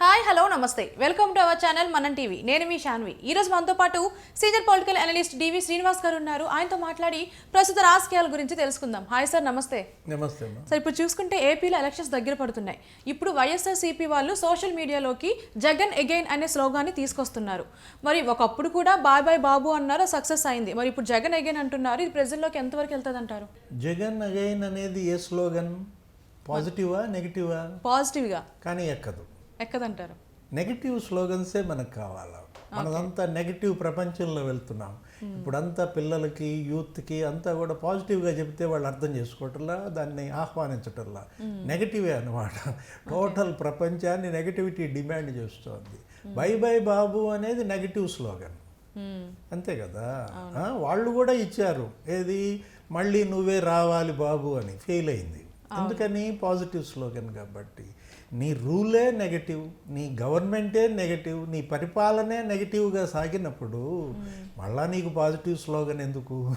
Hi hello namaste. Welcome to our channel Manam TV. నేను మీ శాన్వి. ఈ రోజు మనతో పాటు senior political analyst DV Srinivas గారు ఉన్నారు. ఆయనతో మాట్లాడి ప్రస్తుత రాజకీయాల గురించి తెలుసుకుందాం. హాయ్ సార్ నమస్తే. నమస్తే సార్ ఇప్పుడు చూసుకుంటే ఏపీలో ఎలక్షన్స్ దగ్గర పడుతున్నాయి. ఇప్పుడు వైఎస్ఆర్ సిపి వాళ్ళు సోషల్ మీడియాలోకి జగన్ అగైన్ అనే స్లోగాన్ని తీసుకొస్తున్నారు. మరి ఒకప్పుడు కూడా బాయ్ బాయ్ బాబు అన్నారు సక్సెస్ అయింది. మరి ఇప్పుడు జగన్ అగైన్ అంటున్నారు. ఇది ప్రజల్లోకి ఎంతవరకు వెళ్తుంది అంటారు జగన్ అగైన్ అనేది ఏ స్లోగన్? పాజిటివా నెగిటివా? పాజిటివ్గా. కానీ ఎక్కదు. ఎక్కదంటారు? నెగిటివ్ స్లోగన్సే మనకు కావాలా? మనదంతా నెగిటివ్ ప్రపంచంలో వెళ్తున్నాం. ఇప్పుడంతా పిల్లలకి యూత్కి అంతా కూడా పాజిటివ్గా చెప్తే వాళ్ళు అర్థం చేసుకోవటంలా దాన్ని ఆహ్వానించటంలా. నెగిటివే అన్నమాట. టోటల్ ప్రపంచాన్ని నెగిటివిటీ డిమాండ్ చేస్తోంది. బై బై బాబు అనేది నెగిటివ్ స్లోగన్ మ్మ్. అంతే కదా? వాళ్ళు కూడా ఇచ్చారు. ఏది? మళ్ళీ నువ్వే రావాలి బాబు అని. ఫెయిల్ అయింది. ఎందుకని? పాజిటివ్ స్లోగన్ కాబట్టి. నీ రూలే నెగటివ్ నీ గవర్నమెంటే నెగటివ్ నీ పరిపాలనే నెగటివ్గా సాగినప్పుడు మళ్ళా నీకు పాజిటివ్ స్లోగన్ ఎందుకు?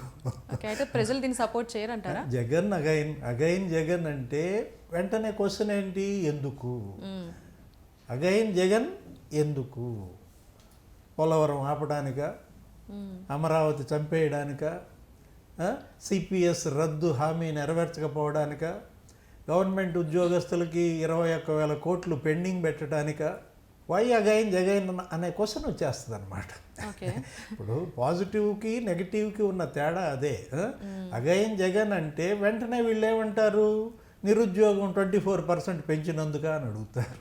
అయితే ప్రజలు దీన్ని support చేయరంటారా? Jagan again again Jagan అంటే వెంటనే క్వశ్చన్ ఏంటి? ఎందుకు. అగైన్ జగన్ ఎందుకు? పోలవరం ఆపడానిక. అమరావతి చంపేయడానిక? సిపిఎస్ రద్దు హామీ నెరవేర్చకపోవడానిక? గవర్నమెంట్ ఉద్యోగస్తులకి ఇరవై ఒక్క వేల కోట్లు పెండింగ్ పెట్టడానిక? వై అగైన్ జగైన్ అనే క్వశ్చన్ వచ్చేస్తుంది అనమాట ఓకే. ఇప్పుడు పాజిటివ్కి నెగిటివ్కి ఉన్న తేడా అదే. అగైన్ జగన్ అంటే వెంటనే వీళ్ళు ఏమంటారు నిరుద్యోగం ట్వంటీ ఫోర్ పర్సెంట్ పెంచినందుక అని అడుగుతారు.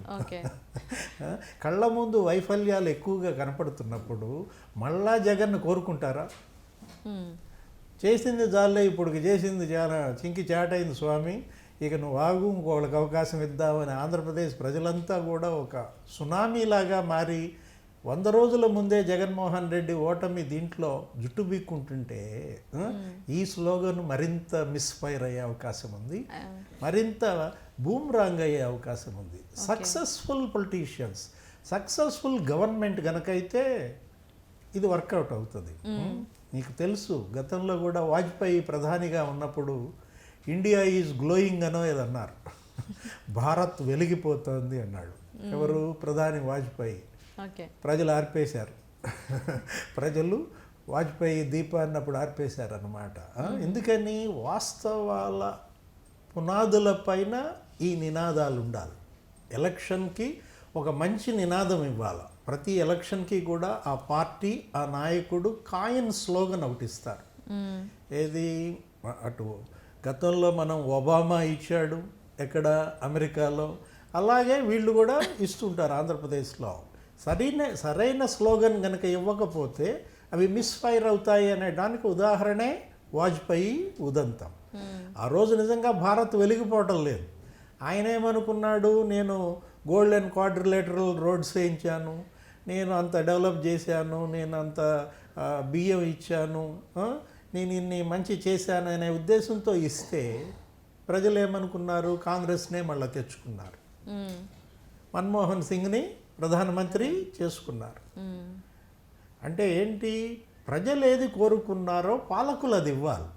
కళ్ళ ముందు వైఫల్యాలు ఎక్కువగా కనపడుతున్నప్పుడు మళ్ళా జగన్ కోరుకుంటారా. చేసింది జాలే ఇప్పుడు చేసింది చాలా చింకి చాటైంది స్వామి. ఇక నువ్వు ఆగు ఇంకొకళ్ళకి అవకాశం ఇద్దామని ఆంధ్రప్రదేశ్ ప్రజలంతా కూడా ఒక సునామీలాగా మారి వంద రోజుల ముందే జగన్మోహన్ రెడ్డి ఓటమి దీంట్లో జుట్టు బీక్కుంటుంటే ఈ స్లోగన్ మరింత మిస్ఫైర్ అయ్యే అవకాశం ఉంది. మరింత బూమ్రాంగ్ అయ్యే అవకాశం ఉంది. సక్సెస్ఫుల్ పొలిటీషియన్స్ సక్సెస్ఫుల్ గవర్నమెంట్ గనకైతే ఇది వర్కౌట్ అవుతుంది. నీకు తెలుసు గతంలో కూడా వాజ్పేయి ప్రధానిగా ఉన్నప్పుడు ఇండియా ఈజ్ గ్లోయింగ్ అనో ఏదన్నారు భారత్ వెలిగిపోతోంది అన్నాడు. ఎవరు? ప్రధాని వాజ్పేయి. ప్రజలు ఆర్పేశారు. ప్రజలు వాజ్పేయి దీపాన్ని అప్పుడు ఆర్పేశారు అనమాట ఎందుకని? వాస్తవాల పునాదుల పైన ఈ నినాదాలు ఉండాలి. ఎలక్షన్కి ఒక మంచి నినాదం ఇవ్వాలి. ప్రతి ఎలక్షన్కి కూడా ఆ పార్టీ ఆ నాయకుడు కాయన్ స్లోగన్ ఒకటి ఇస్తారు. మ్మ్. ఏది? అటు గతంలో మనం ఒబామా ఇచ్చాడు ఎక్కడ? అమెరికాలో. అలాగే వీళ్ళు కూడా ఇస్తుంటారు ఆంధ్రప్రదేశ్లో. సరైన సరైన స్లోగన్ కనుక ఇవ్వకపోతే అవి మిస్ఫైర్ అవుతాయి అనే దానికి ఉదాహరణే వాజ్పేయి ఉదంతం. ఆ రోజు నిజంగా భారత్ వెలిగిపోవటం లేదు. ఆయన ఏమనుకున్నాడు నేను గోల్డెన్ క్వాడ్రిలేటరల్ రోడ్స్ వేయించాను నేను అంత డెవలప్ చేశాను నేను అంత బియ్యం ఇచ్చాను నేను ఇన్ని మంచి చేశాను అనే ఉద్దేశంతో ఇస్తే ప్రజలు ఏమనుకున్నారు కాంగ్రెస్నే మళ్ళీ తెచ్చుకున్నారు. మన్మోహన్ సింగ్ని ప్రధానమంత్రి చేసుకున్నారు. అంటే ఏంటి ప్రజలు ఏది కోరుకున్నారో పాలకులు అది ఇవ్వాలి.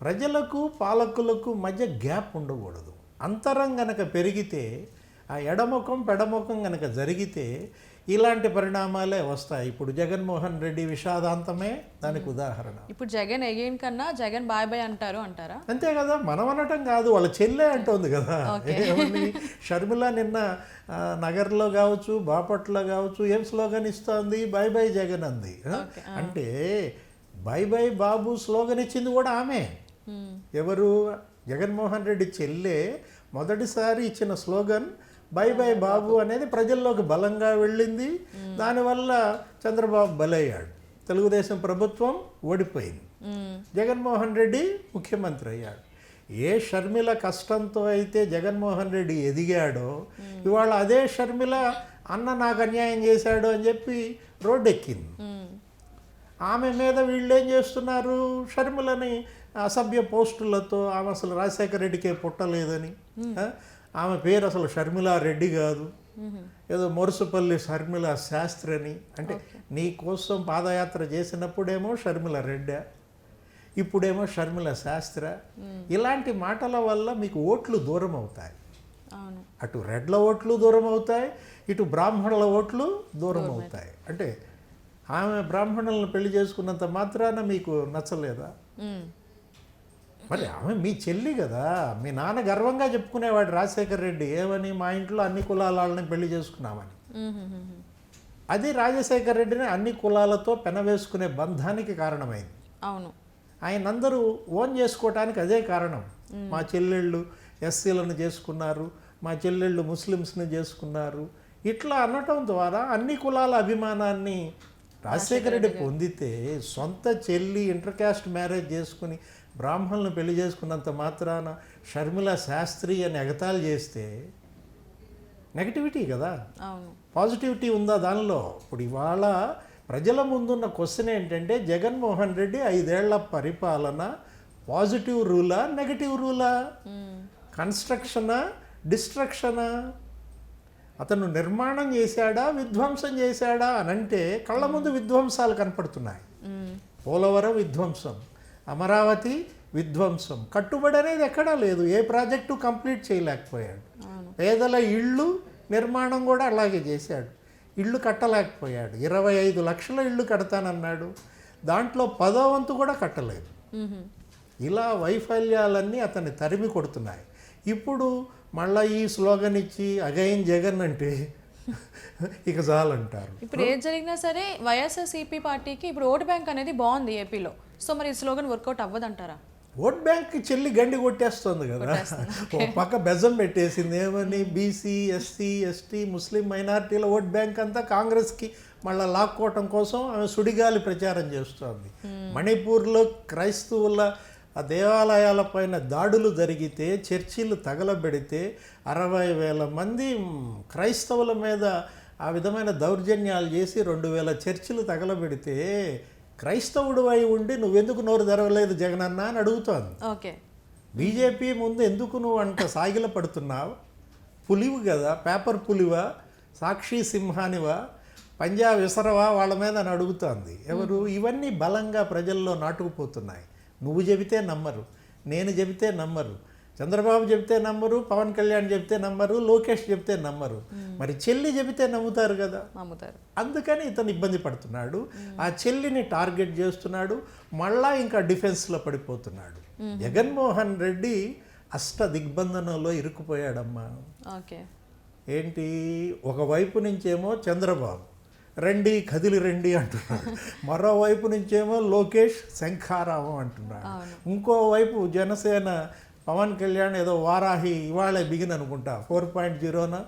ప్రజలకు పాలకులకు మధ్య గ్యాప్ ఉండకూడదు అంతరం గనక పెరిగితే ఆ ఎడముఖం పెడముఖం గనక జరిగితే ఇలాంటి పరిణామాలే వస్తాయి. ఇప్పుడు జగన్మోహన్ రెడ్డి విషాదాంతమే దానికి ఉదాహరణ. ఇప్పుడు జగన్ అగైన్ కన్నా జగన్ బాయ్ బాయ్ అంటారు అంటారా? అంతే కదా మనం అనటం కాదు వాళ్ళ చెల్లె అంటోంది కదా. షర్మిల నిన్న నగర్లో కావచ్చు బాపట్ల కావచ్చు ఏం స్లోగన్ ఇస్తోంది? బై బై జగన్ అంది? అంటే బై బై బాబు స్లోగన్ ఇచ్చింది కూడా ఆమె. ఎవరు? జగన్మోహన్ రెడ్డి చెల్లె మొదటిసారి ఇచ్చిన స్లోగన్ బై బై బాబు అనేది ప్రజల్లోకి బలంగా వెళ్ళింది. దానివల్ల చంద్రబాబు బలయ్యాడు. తెలుగుదేశం ప్రభుత్వం ఓడిపోయింది. జగన్మోహన్ రెడ్డి ముఖ్యమంత్రి అయ్యాడు. ఏ షర్మిల కష్టంతో అయితే జగన్మోహన్ రెడ్డి ఎదిగాడో ఇవాళ అదే షర్మిల అన్న నాకు అన్యాయం చేశాడు అని చెప్పి రోడ్డు ఎక్కింది ఆమె మీద వీళ్ళు ఏం చేస్తున్నారు? షర్మిలని అసభ్య పోస్టులతో ఆమె అసలు రాజశేఖర రెడ్డికే పుట్టలేదని ఆమె పేరు అసలు షర్మిలా రెడ్డి కాదు. ఏదో మొరుసుపల్లి షర్మిల శాస్త్రి అని అంటే నీ కోసం పాదయాత్ర చేసినప్పుడేమో షర్మిల రెడ్డి ఇప్పుడేమో షర్మిల శాస్త్ర. ఇలాంటి మాటల వల్ల మీకు ఓట్లు దూరం అవుతాయి. అటు రెడ్ల ఓట్లు దూరం అవుతాయి ఇటు బ్రాహ్మణుల ఓట్లు దూరం అవుతాయి. అంటే ఆమె బ్రాహ్మణులను పెళ్ళి చేసుకున్నంత మాత్రాన మీకు నచ్చలేదా. మరి ఆమె మీ చెల్లి కదా. మీ నాన్న గర్వంగా చెప్పుకునేవాడు రాజశేఖర్ రెడ్డి. ఏమని? మా ఇంట్లో అన్ని కులాల వాళ్ళని పెళ్ళి చేసుకున్నామని. అది రాజశేఖర్ రెడ్డిని అన్ని కులాలతో పెనవేసుకునే బంధానికి కారణమైంది. అవును. ఆయన అందరూ ఓన్ చేసుకోవటానికి అదే కారణం. మా చెల్లెళ్ళు ఎస్సీలను చేసుకున్నారు మా చెల్లెళ్ళు ముస్లిమ్స్ని చేసుకున్నారు. ఇట్లా అనటం ద్వారా అన్ని కులాల అభిమానాన్ని రాజశేఖర రెడ్డి పొందితే సొంత చెల్లి ఇంటర్ క్యాస్ట్ మ్యారేజ్ చేసుకుని బ్రాహ్మణులను పెళ్ళి చేసుకున్నంత మాత్రాన షర్మిల శాస్త్రి అని ఎగతాళి చేస్తే నెగటివిటీ కదా? పాజిటివిటీ ఉందా దానిలో? ఇప్పుడు ఇవాళ ప్రజల ముందున్న క్వశ్చన్ ఏంటంటే జగన్మోహన్ రెడ్డి ఐదేళ్ళ పరిపాలన పాజిటివ్ రూలా నెగటివ్ రూలా. కన్స్ట్రక్షనా డిస్ట్రక్షనా? అతను నిర్మాణం చేశాడా విధ్వంసం చేశాడా అని అంటే కళ్ళ ముందు విధ్వంసాలు కనపడుతున్నాయి. పోలవరం విధ్వంసం. అమరావతి విధ్వంసం. కట్టుబడి అనేది ఎక్కడా లేదు. ఏ ప్రాజెక్టు కంప్లీట్ చేయలేకపోయాడు. పేదల ఇళ్ళు నిర్మాణం కూడా అలాగే చేశాడు. ఇళ్ళు కట్టలేకపోయాడు. ఇరవై ఐదు లక్షల ఇళ్ళు కడతానన్నాడు. దాంట్లో పదో వంతు కూడా కట్టలేదు. ఇలా వైఫల్యాలన్నీ అతన్ని తరిమి కొడుతున్నాయి. ఇప్పుడు మళ్ళీ ఈ స్లోగన్ ఇచ్చి అగైన్ జగన్ అంటే ఇక చాలంటారు. ఇప్పుడు ఏది జరిగినా సరే వైఎస్ఆర్సీపీ పార్టీకి ఇప్పుడు ఓటు బ్యాంక్ అనేది బాగుంది ఏపీలో. సో మరి ఈ స్లోగన్ వర్కౌట్ అవ్వదంటారా? ఓట్ బ్యాంక్ చెల్లి గండి కొట్టేస్తుంది కదా. ఓ పక్క బెజం పెట్టేసింది. ఏమని? బీసీ ఎస్సీ ఎస్టీ ముస్లిం మైనారిటీల ఓట్ బ్యాంక్ అంతా కాంగ్రెస్కి మళ్ళీ లాక్కోవటం కోసం ఆమె సుడిగాలి ప్రచారం చేస్తోంది. మణిపూర్లో క్రైస్తవుల ఆ దేవాలయాల పైన దాడులు జరిగితే చర్చిలు తగలబెడితే అరవై వేల మంది క్రైస్తవుల మీద ఆ విధమైన దౌర్జన్యాలు చేసి రెండు వేల చర్చిలు తగలబెడితే క్రైస్తవుడు అయి ఉండి నువ్వెందుకు నోరు తెరవలేదు జగనన్న అని అడుగుతోంది. ఓకే. బీజేపీ ముందు ఎందుకు నువ్వు అంట సాగిల పడుతున్నావు? పులివు కదా పేపర్ పులివా సాక్షి సింహానివా పంజా విసరవా వాళ్ళ మీద అని అడుగుతోంది. ఎవరు? ఇవన్నీ బలంగా ప్రజల్లో నాటుకుపోతున్నాయి. నువ్వు చెబితే నమ్మరు నేను చెబితే నమ్మరు చంద్రబాబు చెబితే నమ్మరు పవన్ కళ్యాణ్ చెబితే నమ్మరు లోకేష్ చెబితే నమ్మరు. మరి చెల్లి చెబితే నమ్ముతారు కదా. నమ్ముతారు. అందుకని ఇతను ఇబ్బంది పడుతున్నాడు. ఆ చెల్లిని టార్గెట్ చేస్తున్నాడు. మళ్ళా ఇంకా డిఫెన్స్లో పడిపోతున్నాడు. జగన్మోహన్ రెడ్డి అష్ట దిగ్బంధనంలో ఇరుక్కుపోయాడమ్మా. ఓకే. ఏంటి? ఒకవైపు నుంచేమో చంద్రబాబు రండి కదిలి రండి అంటున్నాడు. మరోవైపు నుంచేమో లోకేష్ శంఖారావం అంటున్నాడు. ఇంకోవైపు జనసేన పవన్ కళ్యాణ్ ఏదో వారాహి ఇవాళే బిగిన్ అనుకుంటా. Four point జీరోనా?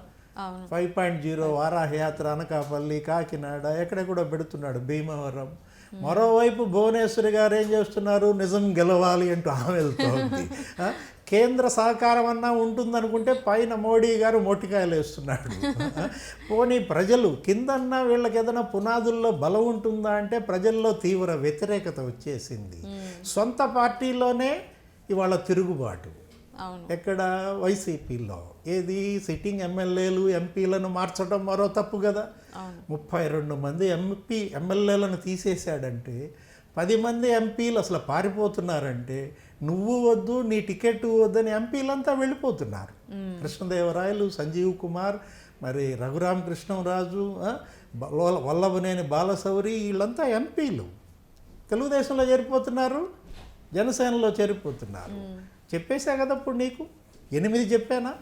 Five point zero Varaha yatra Anakapalli Kakinada ఎక్కడెక్కడో పెడుతున్నాడు భీమవరం. మరోవైపు భువనేశ్వరి గారు ఏం చేస్తున్నారు? నిజం గెలవాలి అంటూ ఆమె వెళ్తోంది కేంద్ర సహకారం అన్నా ఉంటుందనుకుంటే పైన మోడీ గారు మొట్టికాయలు వేస్తున్నాడు. పోనీ ప్రజలు కిందన్నా వీళ్ళకి ఏదైనా పునాదుల్లో బలం ఉంటుందా అంటే ప్రజల్లో తీవ్ర వ్యతిరేకత వచ్చేసింది. సొంత పార్టీలోనే ఇవాళ తిరుగుబాటు. ఎక్కడ? వైసీపీలో. ఏది? సిట్టింగ్ ఎమ్మెల్యేలు ఎంపీలను మార్చడం మరో తప్పు కదా. ముప్పై రెండు మంది ఎంపీ ఎమ్మెల్యేలను తీసేశాడంటే పది మంది ఎంపీలు అసలు పారిపోతున్నారంటే నువ్వు వద్దు నీ టికెట్ వద్దని ఎంపీలంతా వెళ్ళిపోతున్నారు. కృష్ణదేవరాయలు సంజీవ్ కుమార్ మరి రఘురామ కృష్ణరాజు ఆ, బ- వల్లభనేని బాలశౌరి వీళ్ళంతా ఎంపీలు. తెలుగుదేశంలో చేరిపోతున్నారు జనసేనలో చేరిపోతున్నారు. చెప్పేశా కదా ఇప్పుడు నీకు? ఎనిమిది చెప్పానా?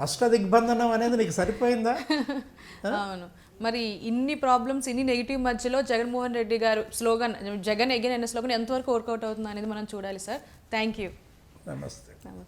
అష్టదిగ్బంధనం అనేది నీకు సరిపోయిందా? అవును. మరి ఇన్ని ప్రాబ్లమ్స్ ఇన్ని నెగిటివ్ మధ్యలో జగన్మోహన్ రెడ్డి గారు స్లోగన్ జగన్ ఎగైన్ అనే స్లోగన్ ఎంతవరకు వర్కౌట్ అవుతుంది అనేది మనం చూడాలి సార్ థ్యాంక్ యూ నమస్తే